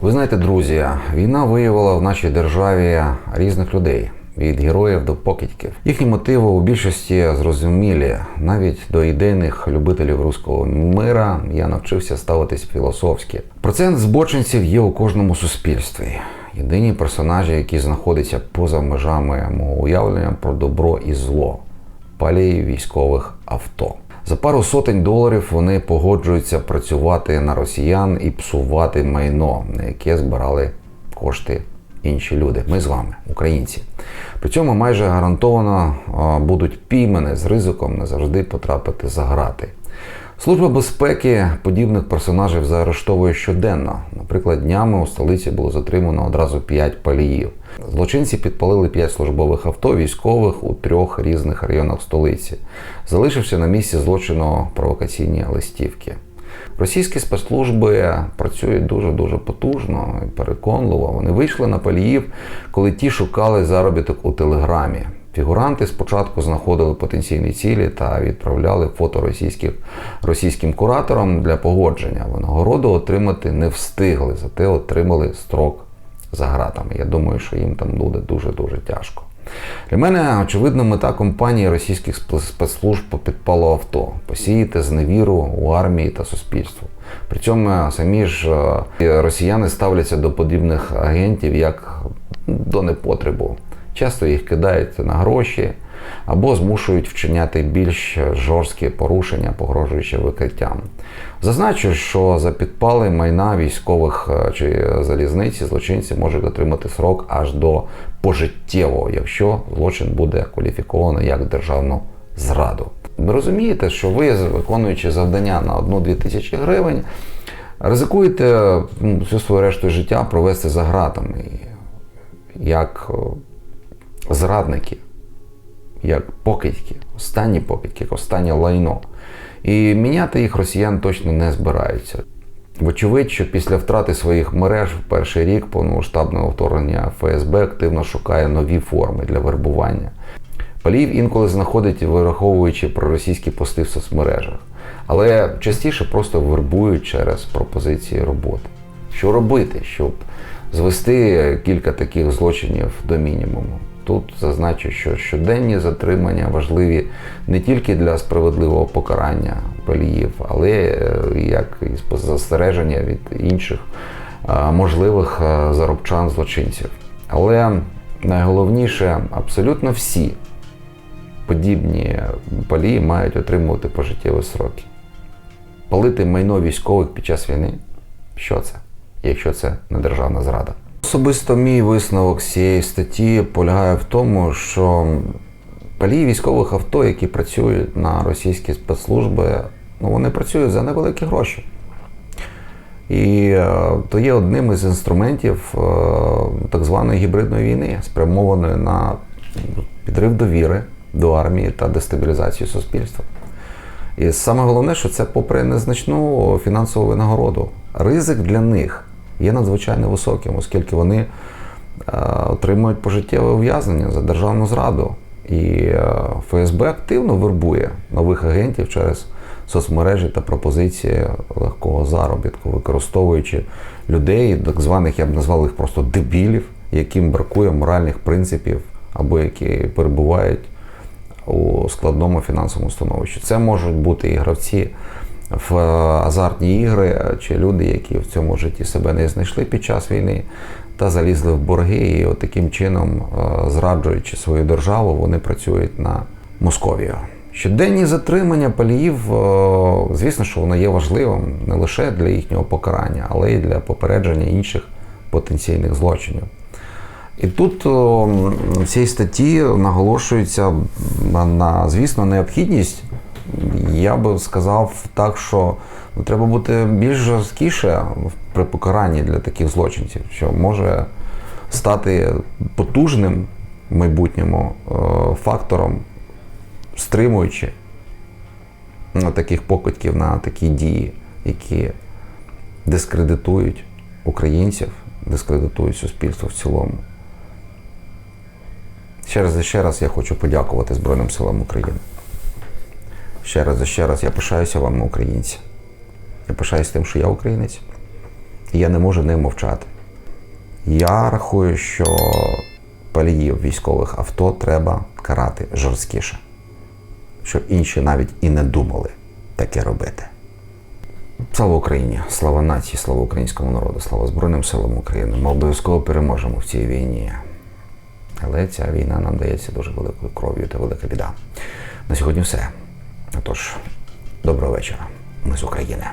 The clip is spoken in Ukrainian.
Ви знаєте, друзі, війна виявила в нашій державі різних людей. Від героїв до покидьків. Їхні мотиви у більшості зрозумілі. Навіть до ідейних любителів руського мира я навчився ставитись філософськи. Процент збочинців є у кожному суспільстві. Єдині персонажі, які знаходяться поза межами мого уявлення про добро і зло палії військових авто. За пару сотень доларів вони погоджуються працювати на росіян і псувати майно, на яке збирали кошти інші люди. Ми з вами, українці. При цьому майже гарантовано будуть піймани з ризиком не завжди потрапити за грати. Служба безпеки подібних персонажів заарештовує щоденно. Наприклад, днями у столиці було затримано одразу 5 паліїв. Злочинці підпалили 5 службових авто військових у трьох різних районах столиці. Залишився на місці злочину провокаційні листівки. Російські спецслужби працюють дуже дуже потужно і переконливо. Вони вийшли на паліїв, коли ті шукали заробіток у телеграмі. Фігуранти спочатку знаходили потенційні цілі та відправляли фото російських російським кураторам для погодження. Винагороду отримати не встигли, зате отримали строк за гратами. Я думаю, що їм там буде дуже дуже тяжко. Для мене очевидно мета компанії російських спецслужб по підпалу авто посіяти зневіру у армії та суспільству. При цьому самі ж е, росіяни ставляться до подібних агентів як до непотребу. Часто їх кидають на гроші або змушують вчиняти більш жорсткі порушення, погрожуючи викриттям. Зазначу, що за підпали майна військових е, чи залізниці злочинці можуть отримати срок аж до пожиттєвого, якщо злочин буде кваліфіковано як державну зраду. Ви розумієте, що ви, виконуючи завдання на 1-2 тисячі гривень, ризикуєте всю свою решту життя провести за гратами. Як зрадники, як покидьки, останні покидьки, як останнє лайно. І міняти їх росіян точно не збираються. Вочевидь, що після втрати своїх мереж в перший рік повномасштабного вторгнення ФСБ активно шукає нові форми для вербування. Паліїв інколи знаходить, вираховуючи проросійські пости в соцмережах, але частіше просто вербують через пропозиції роботи. Що робити, щоб звести кілька таких злочинів до мінімуму? Тут зазначу, що щоденні затримання важливі не тільки для справедливого покарання паліїв, але е, як і застереження від інших е, можливих е, заробчан злочинців. Але найголовніше, абсолютно всі подібні палії мають отримувати пожиттєві сроки. Палити майно військових під час війни що це, якщо це не державна зрада? Особисто мій висновок цієї статті полягає в тому, що палії військових авто, які працюють на російські спецслужби, ну вони працюють за невеликі гроші. І е, то є одним із інструментів е, так званої гібридної війни, спрямованої на підрив довіри до армії та дестабілізацію суспільства. І саме головне, що це попри незначну фінансову винагороду. Ризик для них є надзвичайно високим, оскільки вони е, отримують пожиттєве ув'язнення за державну зраду. І е, ФСБ активно вербує нових агентів через соцмережі та пропозиції легкого заробітку, використовуючи людей, так званих, я б назвав їх просто дебілів, яким бракує моральних принципів або які перебувають у складному фінансовому становищі. Це можуть бути і гравці в азартні ігри, чи люди, які в цьому житті себе не знайшли під час війни та залізли в борги, і от таким чином, е, зраджуючи свою державу, вони працюють на Московію. Щоденні затримання паліїв, е, звісно, що воно є важливим не лише для їхнього покарання, але й для попередження інших потенційних злочинів. І тут в цій статті наголошується на, звісно, необхідність я би сказав так, що ну, треба бути більш жорсткіше при покаранні для таких злочинців, що може стати потужним в майбутньому е, фактором, стримуючи таких покидьків на такі дії, які дискредитують українців, дискредитують суспільство в цілому. Ще раз і ще раз я хочу подякувати Збройним силам України. Ще раз і ще раз я пишаюся вам, українці. Я пишаюся тим, що я українець. І я не можу не мовчати. Я рахую, що паліїв військових авто треба карати жорсткіше, щоб інші навіть і не думали таке робити. Слава Україні, слава нації, слава українському народу, слава Збройним силам України. Ми обов'язково переможемо в цій війні. Але ця війна нам дається дуже великою кров'ю та велика біда. На сьогодні все. Отож, доброго вечора. Ми з України.